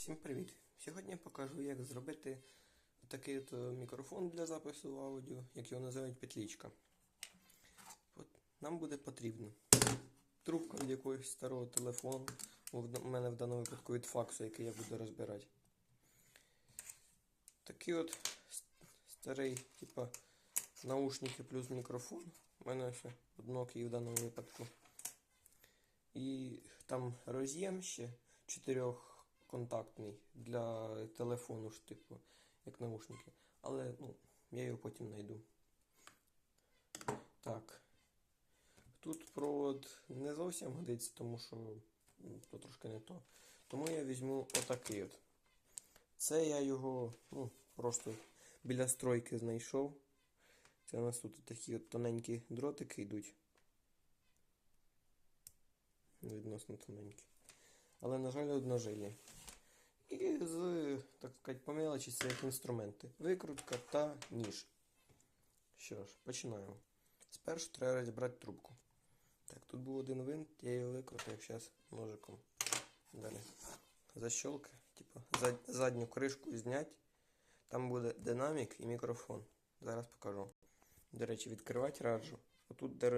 Всім привіт! Сьогодні я покажу, як зробити такий от е, мікрофон для запису аудіо, як його називають петлічка. От, нам буде потрібно трубка від якогось старого телефону, у мене в даному випадку від факсу, який я буду розбирати. Такий от старий, типа, наушники плюс мікрофон. У мене ще однокий в даному випадку. І там роз'єм ще чотирьохконтактний для телефону ж, типу, як наушники. Але ну, я його потім знайду. Так. Тут провод не зовсім годиться, тому що ну, то трошки не то. Тому я візьму отакий от. Це я його ну, просто біля стройки знайшов. Це у нас тут такі от тоненькі дротики йдуть. Відносно тоненькі. Але, на жаль, одножилі. І з, так сказати, по мелочі це як інструменти. Викрутка та ніж. Що ж, починаємо. Спершу треба розібрати трубку. Так, тут був один винт, я його викрутив зараз ножиком. Далі. Защолка, типу, зад, задню кришку зняти. Там буде динамік і мікрофон. Зараз покажу. До речі, відкривати раджу. Отут де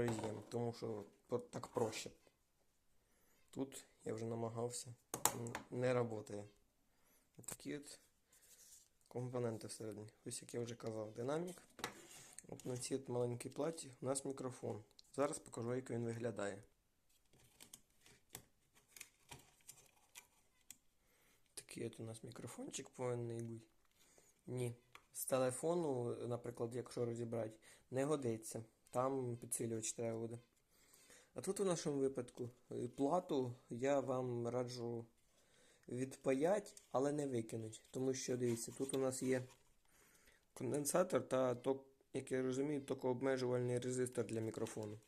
тому що так проще. Тут я вже намагався. Не працює. Такі от компоненти всередині. Ось як я вже казав, динамік. От на цій от маленькій платі у нас мікрофон. Зараз покажу, як він виглядає. Такий от у нас мікрофончик повинен бути. Ні. З телефону, наприклад, якщо розібрати, не годиться. Там підсилювач треба буде. А тут у нашому випадку е, плату я вам раджу відпаять, але не викинуть. Тому що дивіться, тут у нас є конденсатор та ток, як я розумію, токообмежувальний резистор для мікрофону.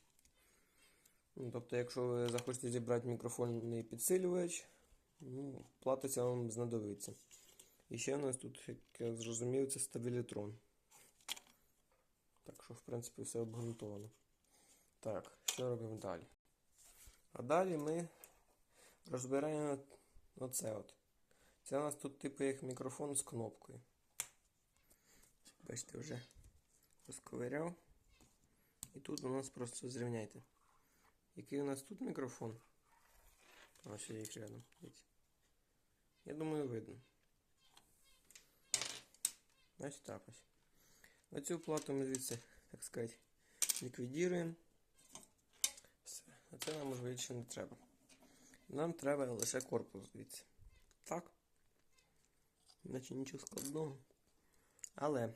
Ну, тобто, якщо ви захочете зібрати мікрофонний підсилювач, ну, ця вам знадобиться. І ще у нас тут, як я зрозумів, це стабілітрон. Так що, в принципі, все обґрунтовано. Так, що робимо далі? А далі ми розбираємо оце от. Це у нас тут типу як мікрофон з кнопкою. Бачите, вже розковиряв. І тут у нас просто зрівняйте. Який у нас тут мікрофон? Ще їх рядом. Я думаю, видно. Ось так ось. Оцю плату ми звідси, так сказати, ліквідуємо. Все. А це нам вже більше не треба. Нам треба лише корпус звідси. Так. Наче нічого складного. Але.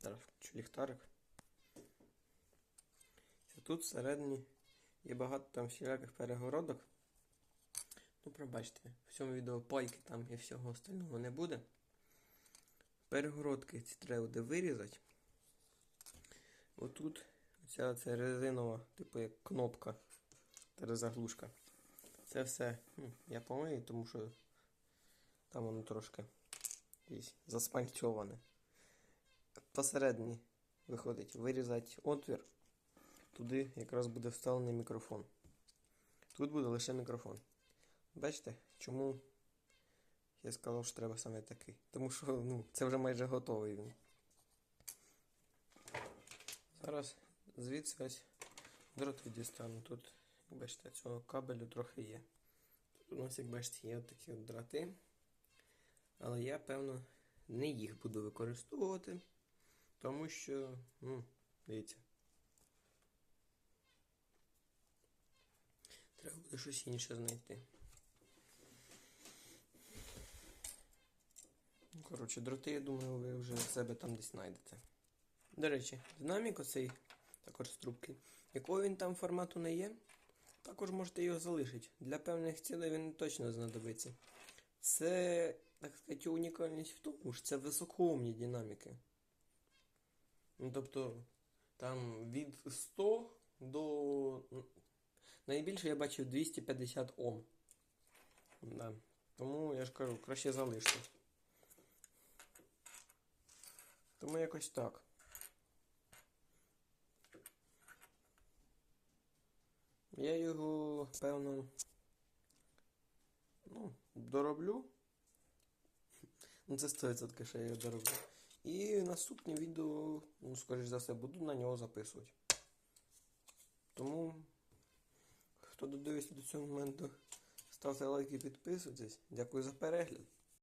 Зараз включу ліхтарик. Тут всередині є багато там всіляких перегородок. Ну, пробачте, в цьому відео пайки там і всього остального не буде. Перегородки ці треба буде вирізати. Отут ця це резинова, типу як кнопка та заглушка. Це все я помию, тому що там воно трошки заспанчоване. Посередині виходить вирізати отвір. Туди якраз буде вставлений мікрофон. Тут буде лише мікрофон. Бачите, чому я сказав, що треба саме такий? Тому що ну, це вже майже готовий він. Зараз звідси ось дроти дістану. Тут, бачите, цього кабелю трохи є. Тут у нас, як бачите, є такі от дроти. Але я, певно, не їх буду використовувати, тому що, ну, дивіться. Треба буде щось інше знайти. Коротше, дроти, я думаю, ви вже в себе там десь знайдете. До речі, динамік оцей, також з трубки. Якого він там формату не є, також можете його залишити. Для певних цілей він точно знадобиться. Це, так сказати, унікальність в тому, що це високоумні динаміки. Ну, тобто, там від 100 до. ну, Найбільше я бачив 250 Ом. Да. Тому я ж кажу, краще залиште. Тому якось так. Я його, певно, ну, дороблю Ну це 100% що я його дороблю. І наступні відео, ну, скоріш за все, буду на нього записувати. Тому, хто додивився до цього моменту, ставте лайки і підписуйтесь. Дякую за перегляд.